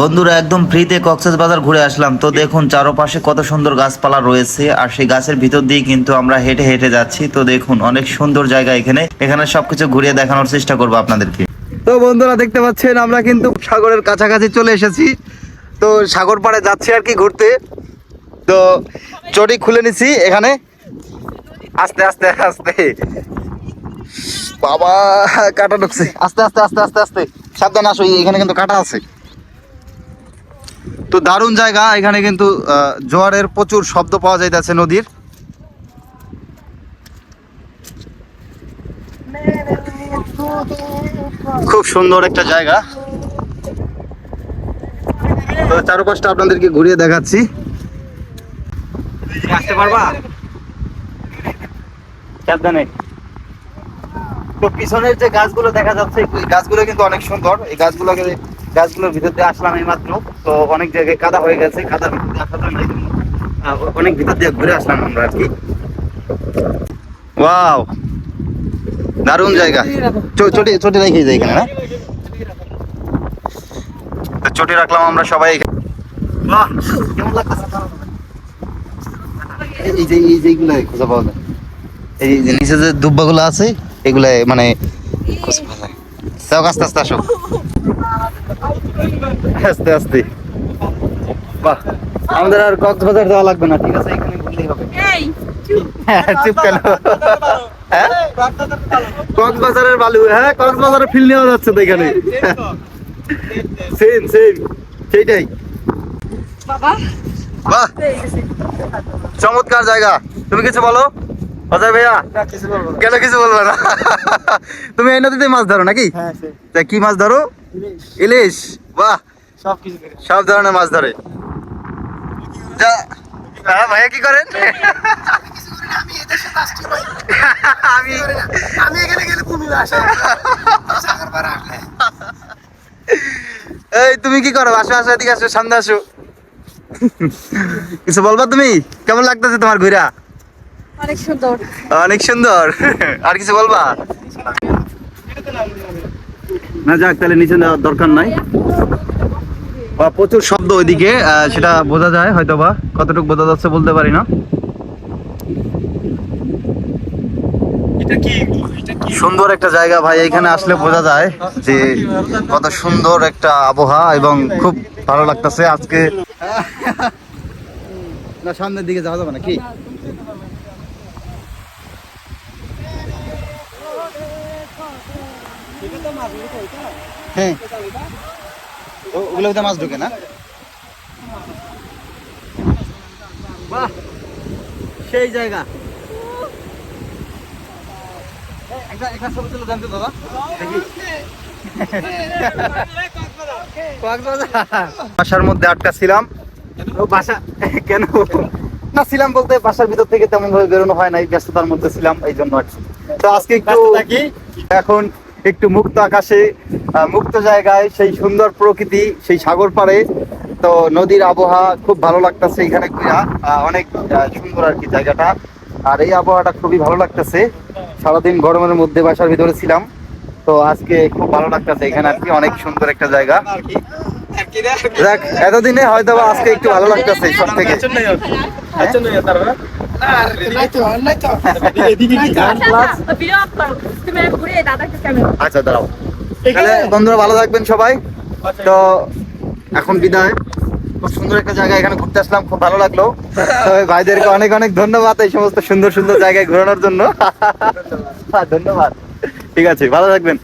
বন্ধুরা, একদম ফ্রিতে কক্সেস বাজার ঘুরে আসলাম। তো দেখুন, চারপাশে কত সুন্দর গাছপালা রয়েছে, আর সেই গাছের ভিতর দিয়ে কিন্তু আমরা হেঁটে হেঁটে যাচ্ছি। তো দেখুন, অনেক সুন্দর জায়গা এখানে। এখানে সবকিছু ঘুরিয়ে দেখানোর চেষ্টা করব আপনাদেরকে। তো বন্ধুরা, দেখতে পাচ্ছেন, আমরা কিন্তু সাগরের কাছাকাছি চলে এসেছি। তো সাগর পাড়ে যাচ্ছি আর কি ঘুরতে। তো চটি খুলে নিছি এখানে। আস্তে আস্তে আস্তে। বাবা, কাটা ঢুকছে। আস্তে আস্তে আস্তে আস্তে আস্তে। সাবধান আসো, এখানে কিন্তু কাটা আছে। তো দারুণ জায়গা, এখানে কিন্তু জোয়ারের প্রচুর শব্দ পাওয়া যাইতেছে নদীর। খুব সুন্দর একটা জায়গা। তো চারপাশটা আপনাদেরকে ঘুরিয়ে দেখাচ্ছি। আসতে পারবা? সাবধানে। তো পিছনের যে গাছগুলো দেখা যাচ্ছে গাছগুলো কিন্তু অনেক সুন্দর। এই গাছগুলোকে গাছগুলোর ভিতর দিয়ে আসলাম এই মাত্র তো অনেক জায়গায় কাদা হয়ে গেছে কাদার ভিতর দিয়ে জন্য, আহ, অনেক ভিতর দিয়ে ঘুরে আসলাম আমরা আর কি। ওয়াও দারুণ জায়গা। চটি চটি রেখে যাই এখানে না? তো চটি রাখলাম আমরা সবাই। বাহ? এই- যে এই যেগুলো খোঁজা পাওয়া যায়। এই যে নিচে যে দুব্বাগুলো আছে এগুলো মানে খোঁজ পাওয়া যায়। আস্তে আস্তে আসো। আস্তে আস্তে বাহ আমাদের আর কক্সবাজার যাওয়া লাগবে না ঠিক আছে এখানে ঘুরলেই হবে এই হ্যাঁ, চুপ কেন হ্যাঁ কক্সবাজারের বালু হ্যাঁ কক্সবাজারের ফিল নেওয়া যাচ্ছে তো এখানে সেম সেম সেইটাই বাবা বাহ চমৎকার জায়গা তুমি কিছু বলো অজয় ভাইয়া কেন কিছু বলবে না তুমি এই নদীতে মাছ ধরো নাকি কি মাছ ধরো ইলিশ বাহ। সব ধরনের মাছ ধরে। যা- হ্যাঁ ভাইয়া কি করেন? আমি আমি এখানে গেলে কুমিল্লা আসে। সাগর পাড়া আসলে। এই তুমি কি করো? আসো আসো এদিকে আসো সামনে আসো। কিছু বলবা তুমি? কেমন লাগতেছে তোমার ঘুরা? অনেক সুন্দর। অনেক সুন্দর। আর কিছু বলবা? না যাক তাহলে নিচে নেওয়ার দরকার নাই। বা প্রচুর শব্দ ওইদিকে সেটা বোঝা যায় হয়তো বা কতটুকু বোঝা যাচ্ছে বলতে পারি না। সুন্দর একটা জায়গা ভাই এখানে আসলে বোঝা যায় যে কত সুন্দর একটা আবহাওয়া এবং খুব ভালো লাগতেছে আজকে। না সামনের দিকে যাওয়া যাবে নাকি হ্যাঁ। ও- ওগুলো মাছ ঢুকে না? বাহ সেই জায়গা। একটা একটা ছবি তুলে জানতে দাদা। দেখি। বাসার মধ্যে আটকা ছিলাম। বাসা কেন? না ছিলাম বলতে বাসার ভিতর থেকে তেমন ভাবে বেরোনো হয় নাই ব্যস্ততার মধ্যে ছিলাম এই জন্য আর কি। তো আজকে একটু এখন একটু মুক্ত আকাশে মুক্ত জায়গায় সেই সুন্দর প্রকৃতি সেই সাগর পাড়ে তো নদীর আবহাওয়া খুব ভালো লাগতেছে এখানে ঘুরা অনেক সুন্দর আর কি জায়গাটা আর এই আবহাওয়াটা খুবই ভালো লাগতেছে সারাদিন গরমের মধ্যে বাসার ভিতরে ছিলাম তো আজকে খুব ভালো লাগতেছে এখানে আর কি অনেক সুন্দর একটা জায়গা দেখ এতদিনে হয়তো আজকে একটু ভালো লাগতেছে সব থেকে আচ্ছা দাঁড়াও। তাহলে বন্ধুরা ভালো থাকবেন সবাই। তো এখন বিদায়। খুব সুন্দর একটা জায়গা এখানে ঘুরতে আসলাম খুব ভালো লাগল। ভাইদেরকে অনেক অনেক ধন্যবাদ এই সমস্ত সুন্দর সুন্দর জায়গায় ঘোরানোর জন্য। ধন্যবাদ। ঠিক আছে ভালো থাকবেন।